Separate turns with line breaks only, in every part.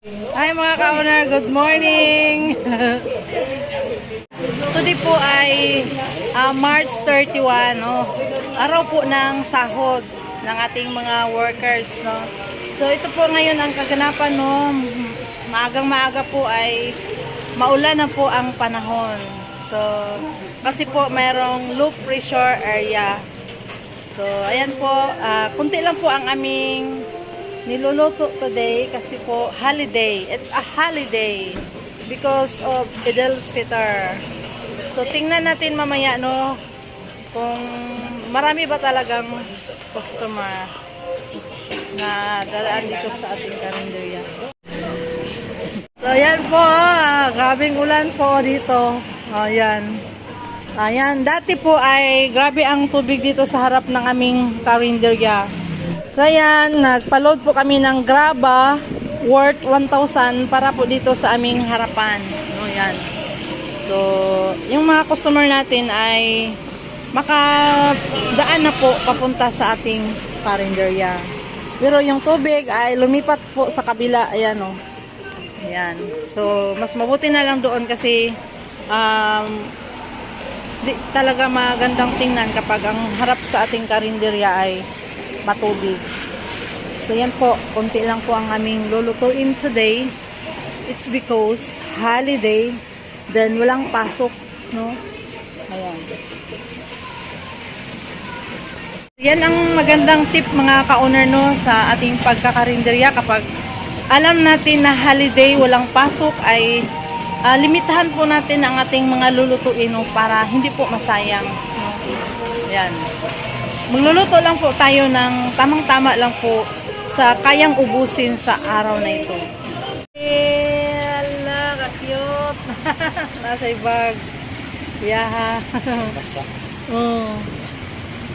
Hi mga ka-owner, good morning! Today po ay ah, March 31, no? araw po ng sahod ng ating mga workers. No? So ito po ngayon ang kaganapan, no? maagang maaga po ay maulan na po ang panahon. So kasi po mayroong low pressure area. So ayan po, ah, kunti lang po ang aming niluluto today kasi po holiday. It's a holiday because of Idul Fitr. So tingnan natin mamaya no kung marami ba talagang customer na dalaan dito sa ating karinderya. So yan po, ah, grabing ulan po dito. Ayan. Ayan, dati po ay grabe ang tubig dito sa harap ng aming karinderya. So ayan, nagpa-load po kami ng graba worth 1,000 para po dito sa aming harapan. No, yan. So, yung mga customer natin ay makadaan na po papunta sa ating karinderya. Pero yung tubig ay lumipat po sa kabila. Ayan o. Ayan. So, mas mabuti na lang doon kasi um, di talaga magandang tingnan kapag ang harap sa ating karinderya ay matubig. So yan po, konti lang po ang aming lulutuin today. It's because holiday, then walang pasok, no? Ayan. Yan ang magandang tip mga ka-owner no sa ating pagkakarinderya kapag alam natin na holiday, walang pasok ay ah, limitahan po natin ang ating mga lulutuin no, para hindi po masayang. No? Yan. Magluluto lang po tayo ng tamang-tama lang po sa kayang ubusin sa araw na ito. Eh, ala, ka-cute. Nasa ibag. Yaha. oh.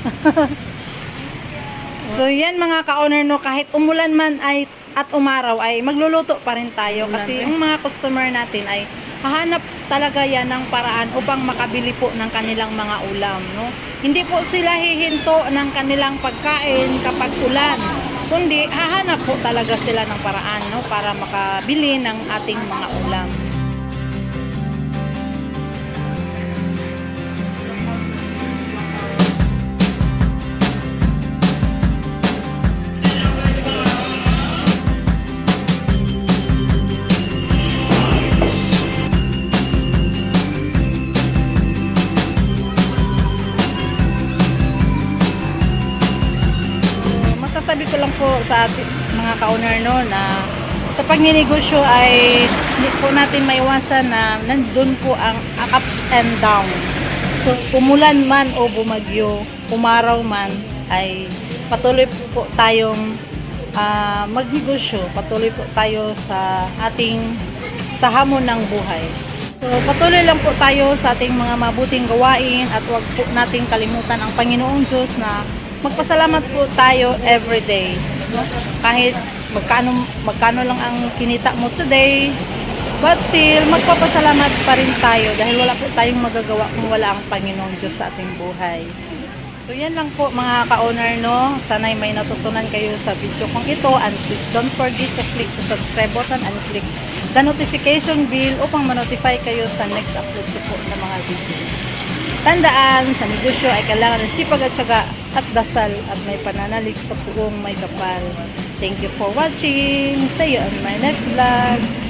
so yan mga ka-owner no, kahit umulan man ay at umaraw ay magluluto pa rin tayo kasi yung mga customer natin ay hahanap talaga yan ng paraan upang makabili po ng kanilang mga ulam no? Hindi po sila hihinto ng kanilang pagkain kapag ulan kundi hahanap po talaga sila ng paraan no para makabili ng ating mga ulam masasabi ko lang po sa ating mga ka-owner no na sa pagninegosyo ay hindi po natin maiwasan na nandun po ang ups and down. So, umulan man o bumagyo, umaraw man, ay patuloy po tayong ah, magnegosyo. Patuloy po tayo sa ating sa hamon ng buhay. So, patuloy lang po tayo sa ating mga mabuting gawain at huwag po nating kalimutan ang Panginoong Diyos na magpasalamat po tayo every day. Kahit magkano, magkano lang ang kinita mo today, but still, magpapasalamat pa rin tayo dahil wala po tayong magagawa kung wala ang Panginoong Diyos sa ating buhay. So yan lang po mga ka-owner no. Sana'y may natutunan kayo sa video kong ito and please don't forget to click the subscribe button and click the notification bell upang ma-notify kayo sa next upload ko po ng mga videos. Tandaan, sa negosyo ay kailangan ng sipag at syaga at dasal at may pananalig sa puong may kapal. Thank you for watching. See you on my next vlog.